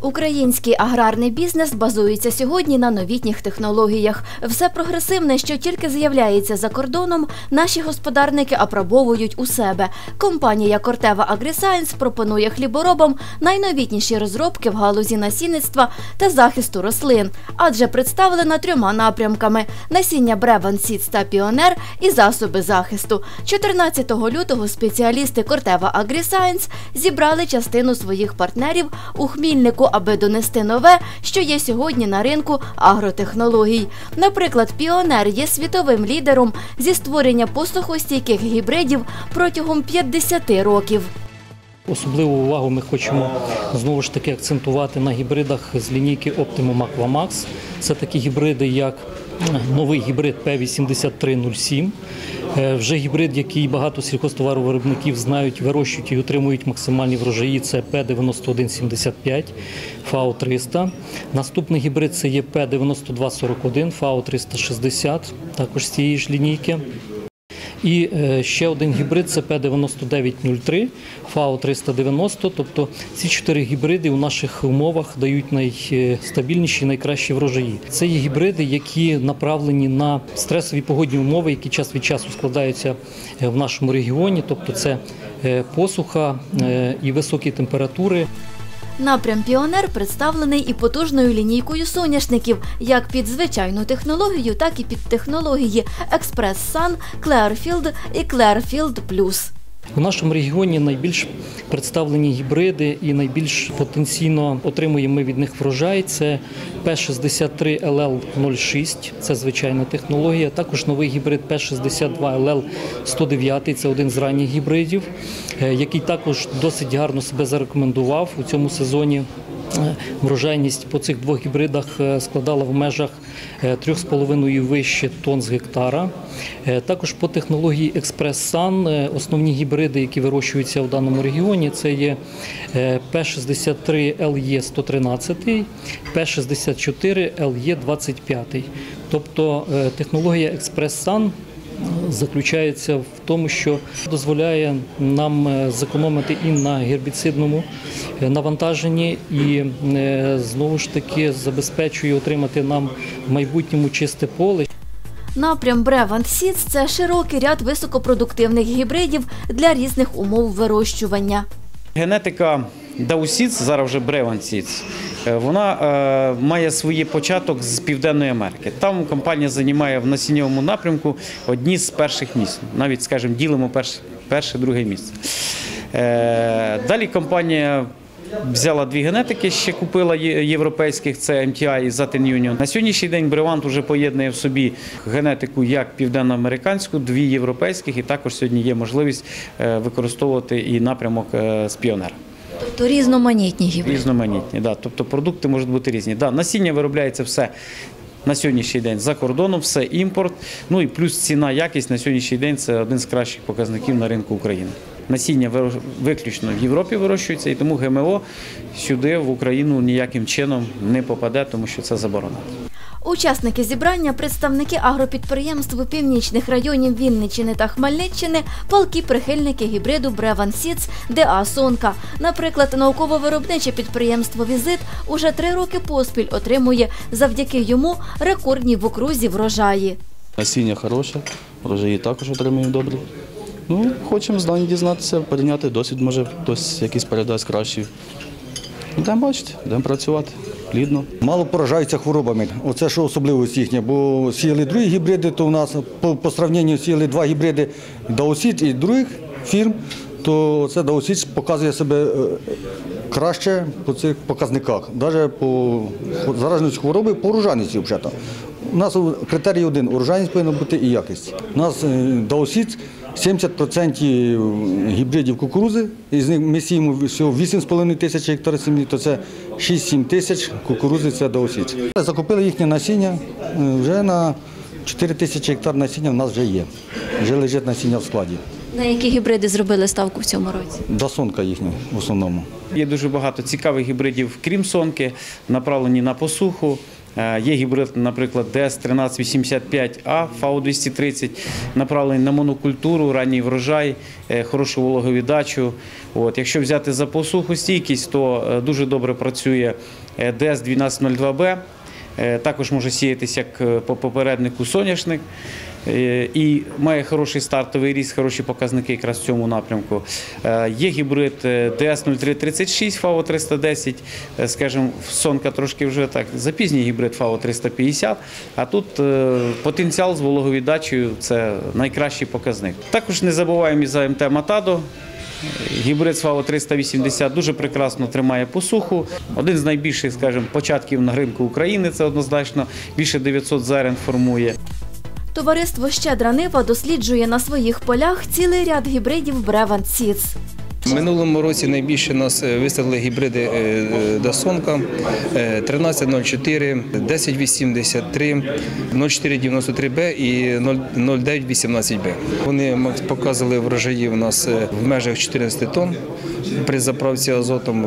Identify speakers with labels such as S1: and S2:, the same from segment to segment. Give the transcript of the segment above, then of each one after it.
S1: Український аграрний бізнес базується сьогодні на новітніх технологіях. Все прогресивне, що тільки з'являється за кордоном, наші господарники апробовують у себе. Компанія Кортева Агрісайнс пропонує хліборобам найновітніші розробки в галузі насінництва та захисту рослин, адже представлена трьома напрямками: насіння Бреван Сіц та Піонер і засоби захисту. 14 лютого спеціалісти Кортева Агрісайнс зібрали частину своїх партнерів у Хмільнику, аби донести нове, що є сьогодні на ринку агротехнологій. Наприклад, Піонер є світовим лідером зі створення посухостійких гібридів протягом 50 років.
S2: Особливу увагу ми хочемо знову ж таки акцентувати на гібридах з лінійки Optimum Aquamax. Це такі гібриди, як новий гібрид P8307. Е, Вже гібрид, який багато сільхозтоваровиробників знають, вирощують і отримують максимальні врожаї. Це П-9175, ФАО-300. Наступний гібрид це є П-9241, ФАО-360, також з цієї ж лінійки. І е, ще один гібрид це П-9903, ФАО 390. Тобто ці чотири гібриди у наших умовах дають найстабільніші, найкращі врожаї. Це є гібриди, які направлені на стресові погодні умови, які час від часу складаються е, в нашому регіоні. Тобто це е, посуха і високі температури.
S1: Напрям Піонер представлений і потужною лінійкою соняшників, як під звичайну технологію, так і під технології Експрес Сан, Clearfield і Clearfield Plus.
S2: У нашому регіоні найбільш представлені гібриди і найбільш потенційно отримуємо ми від них врожай. Це P63LL06, це звичайна технологія. Також новий гібрид P62LL109, це один з ранніх гібридів, який також досить гарно себе зарекомендував у цьому сезоні. Е, Врожайність по цих двох гібридах е, складала в межах е, 3,5 вище тонн з гектара. Е, Також по технології Експрес Сан е, основні гібриди, які вирощуються в даному регіоні, це є е, P63 LE 113, P64 LE 25. Тобто е, технологія Експрес Сан заключається в тому, що дозволяє нам е, зекономити і на гербіцидному е, навантаженні, і е, знову ж таки забезпечує отримати нам в майбутньому чисте поле.
S1: Напрям Brevant Seeds – це широкий ряд високопродуктивних гібридів для різних умов вирощування.
S3: Генетика Даусіц, зараз вже Бреван Сіц, вона е, має свій початок з Південної Америки. Там компанія займає в насіннєвому напрямку одні з перших місць. Навіть, скажімо, ділимо перше, друге місце. Е, далі компанія взяла дві генетики, ще купила європейських, це MTI і Zatin Union. На сьогоднішній день Бревант вже поєднує в собі генетику як південноамериканську, дві європейських, і також сьогодні є можливість е, використовувати і напрямок е, з піонера.
S1: Тобто різноманітні гібриди.
S3: Різноманітні, да. тобто продукти можуть бути різні. Да, насіння виробляється все на сьогоднішній день за кордоном, все імпорт. Ну і плюс ціна, якість на сьогоднішній день це один з кращих показників на ринку України. Насіння виключно в Європі вирощується, і тому ГМО сюди в Україну ніяким чином не попаде, тому що це заборонено.
S1: Учасники зібрання, представники агропідприємств північних районів Вінниччини та Хмельниччини, палки прихильники гібриду Бреван Сіц ДА Сонка. Наприклад, науково-виробниче підприємство Візит уже три роки поспіль отримує завдяки йому рекордні в окрузі врожаї.
S4: Насіння хороше, врожаї також отримуємо добре. Ну, хочемо знань дізнатися, порівняти досвід, може хтось якийсь передасть кращий. Йдемо бачити, йдемо працювати плідно.
S5: Мало поражаються хворобами. Оце що особливість їхня. Бо сіяли другі гібриди, то у нас по, по сравненню сіяли два гібриди Даосіт і других фірм, то це Даосіт показує себе е, краще по цих показниках. Навіть по зараженості хвороби, по урожайності взагалі. У нас критерій один урожайність повинна бути і якість. У нас е, Даосіт 70% гібридів кукурузи, із них ми сіємо всього 8,5 тисяч гектар землі, то це 6-7 тисяч кукурузи це доосіч. Закупили їхнє насіння, е, вже на 4 тисячі гектар насіння в нас вже є. Вже лежить насіння в складі.
S1: На які гібриди зробили ставку в цьому році?
S5: Досонка їхня в основному.
S3: Є дуже багато цікавих гібридів, крім сонки, направлені на посуху. Е, Є гібрид, наприклад, ДС-1385А, ФАУ-230, направлений на монокультуру, ранній врожай, е, хорошу вологовіддачу. От. Якщо взяти за посухостійкість, то е, дуже добре працює е, ДС-1202Б. Е, Також може сіятися як по попереднику соняшник і має хороший стартовий ріст, хороші показники якраз в цьому напрямку. Е, Є гібрид е, ДС-0336, ФАО-310, е, скажімо, сонка трошки вже так, запізній гібрид ФАО-350, а тут е, потенціал з вологовіддачею – це найкращий показник. Також не забуваємо і за МТ Матадо, Гібрид СВАО 380 дуже прекрасно тримає посуху. Один з найбільших, скажімо, початків на ринку України. Це однозначно більше 900 зерен формує.
S1: Товариство Щедра Нива досліджує на своїх полях цілий ряд гібридів Бревант Сіц.
S6: В минулому році найбільше нас е, виставили гібриди Дасонка е, 1304, 1083, 0493Б і 0918Б. Вони м- показували врожаї у нас е, в межах 14 тонн при заправці азотом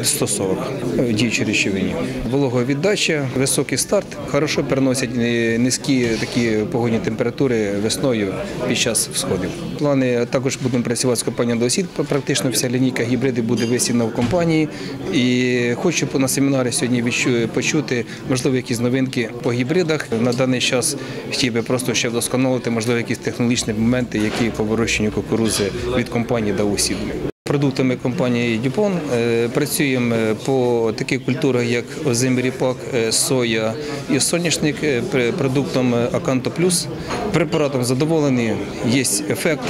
S6: е, 140 в діючій речовині. Вологовіддача, високий старт, хорошо переносять е, низькі такі погодні температури весною під час всходів. Плани також будемо працювати з компанією Досід. Практично вся лінійка гібриди буде висіяна в компанії. І хочу на семінарі сьогодні почути, можливо, якісь новинки по гібридах. На даний час хотів би просто ще вдосконалити, можливо, якісь технологічні моменти, які по вирощенню кукурузи від компанії Даусід. Продуктами компанії Дюпон е, працюємо по таких культурах, як озим ріпак, е, соя і соняшник, е, продуктом Аканто Плюс. Препаратом задоволені, є ефект,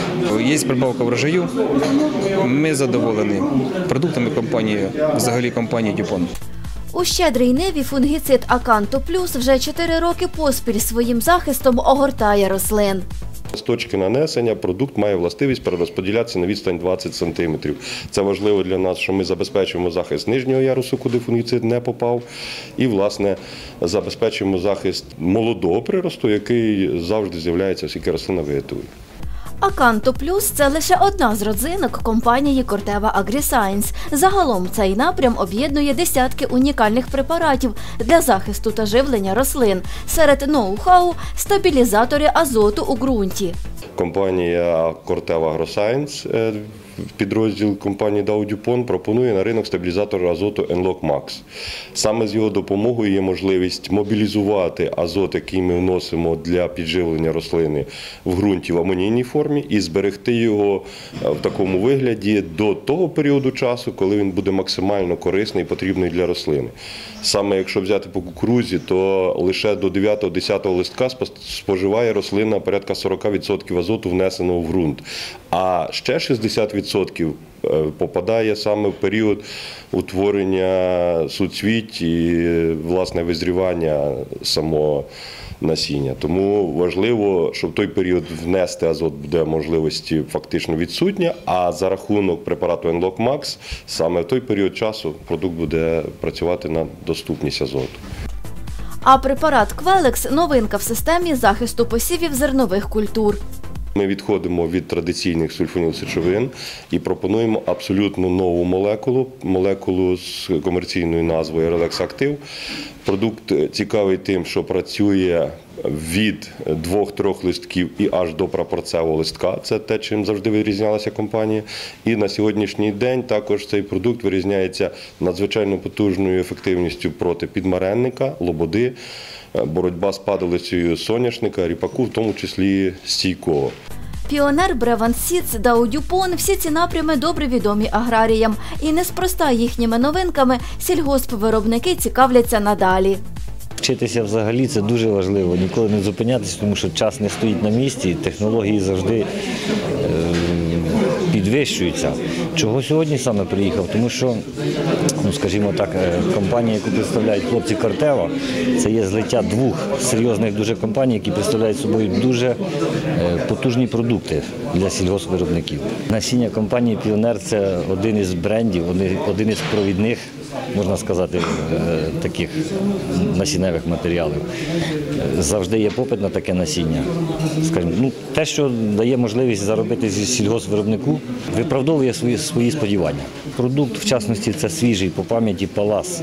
S6: є прибавка врожаю. Ми задоволені продуктами компанії, взагалі компанії Дюпон.
S1: У щедрій ниві фунгіцид Аканто Плюс вже 4 роки поспіль своїм захистом огортає рослин.
S7: З точки нанесення продукт має властивість перерозподілятися на відстань 20 см. Це важливо для нас, що ми забезпечуємо захист нижнього ярусу, куди фунгіцид не попав, і, власне, забезпечуємо захист молодого приросту, який завжди з'являється, оскільки рослина вегетує.
S1: Аканто Плюс це лише одна з родзинок компанії Кортева Агрісайнс. Загалом цей напрям об'єднує десятки унікальних препаратів для захисту та живлення рослин. Серед ноу-хау стабілізатори азоту у ґрунті.
S7: Компанія Кортева е, підрозділ компанії Dow пропонує на ринок стабілізатор азоту Enlock Max. Саме з його допомогою є можливість мобілізувати азот, який ми вносимо для підживлення рослини в ґрунті в амонійній формі, і зберегти його е, в такому вигляді до того періоду часу, коли він буде максимально корисний і потрібний для рослини. Саме якщо взяти по кукурузі, то лише до 9-10 листка споживає рослина порядка 40% азоту внесеного в ґрунт. А ще 60% е, попадає саме в період утворення суцвіть і власне визрівання самого насіння. Тому важливо, що в той період внести азот буде можливості фактично відсутня, а за рахунок препарату Enlock Max саме в той період часу продукт буде працювати на доступність азоту.
S1: А препарат Квелекс новинка в системі захисту посівів зернових культур.
S7: Ми відходимо від традиційних сульфонілсечовин і пропонуємо абсолютно нову молекулу, молекулу з комерційною назвою Релексактив. Продукт цікавий тим, що працює від двох-трьох листків і аж до прапорцевого листка. Це те, чим завжди вирізнялася компанія. І на сьогоднішній день також цей продукт вирізняється надзвичайно потужною ефективністю проти підмаренника, лободи, боротьба з падалицею соняшника, ріпаку, в тому числі стійкого.
S1: Піонер Бреван Сіц, Дау Дюпон – всі ці напрями добре відомі аграріям. І неспроста їхніми новинками сільгоспвиробники цікавляться надалі.
S8: Вчитися взагалі це дуже важливо. Ніколи не зупинятися, тому що час не стоїть на місці, технології завжди е, підвищуються. Чого сьогодні саме приїхав? Тому що, ну скажімо так, е, компанія, яку представляють хлопці Картева, це є злиття двох серйозних дуже компаній, які представляють собою дуже е, потужні продукти для сільгоспвиробників. Насіння компанії Піонер це один із брендів, один із провідних можна сказати, е, таких насінневих матеріалів. Завжди є попит на таке насіння. Скажімо, ну, те, що дає можливість заробити зі сільгоспвиробнику, виправдовує свої, свої сподівання. Продукт, в частності, це свіжий по пам'яті палас.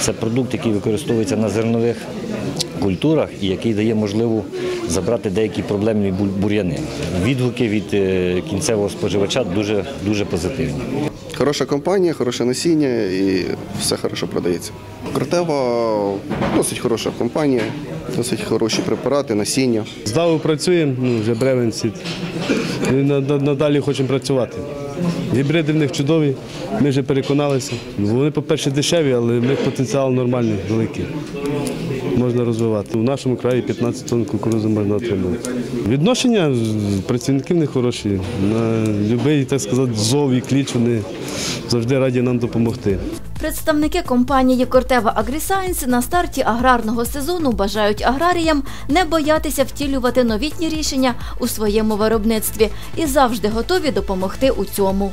S8: Це продукт, який використовується на зернових культурах і який дає можливу забрати деякі проблемні бу- бур'яни. Відгуки від е, кінцевого споживача дуже, дуже позитивні.
S9: Хороша компанія, хороше насіння і все хорошо продається. Кортева досить хороша компанія, досить хороші препарати, насіння.
S10: З ДАУ працюємо, ну, вже бревен сіт. І на- на- надалі хочемо працювати. Гібриди в них чудові, ми вже переконалися. Вони, по-перше, дешеві, але в них потенціал нормальний, великий. Можна розвивати. У нашому краї 15 тонн кукурудзи можна отримати. Відношення працівників не хороші. На будь-який, так сказати, зов і кліч вони завжди раді нам допомогти.
S1: Представники компанії Кортева Агрісайнс на старті аграрного сезону бажають аграріям не боятися втілювати новітні рішення у своєму виробництві і завжди готові допомогти у цьому.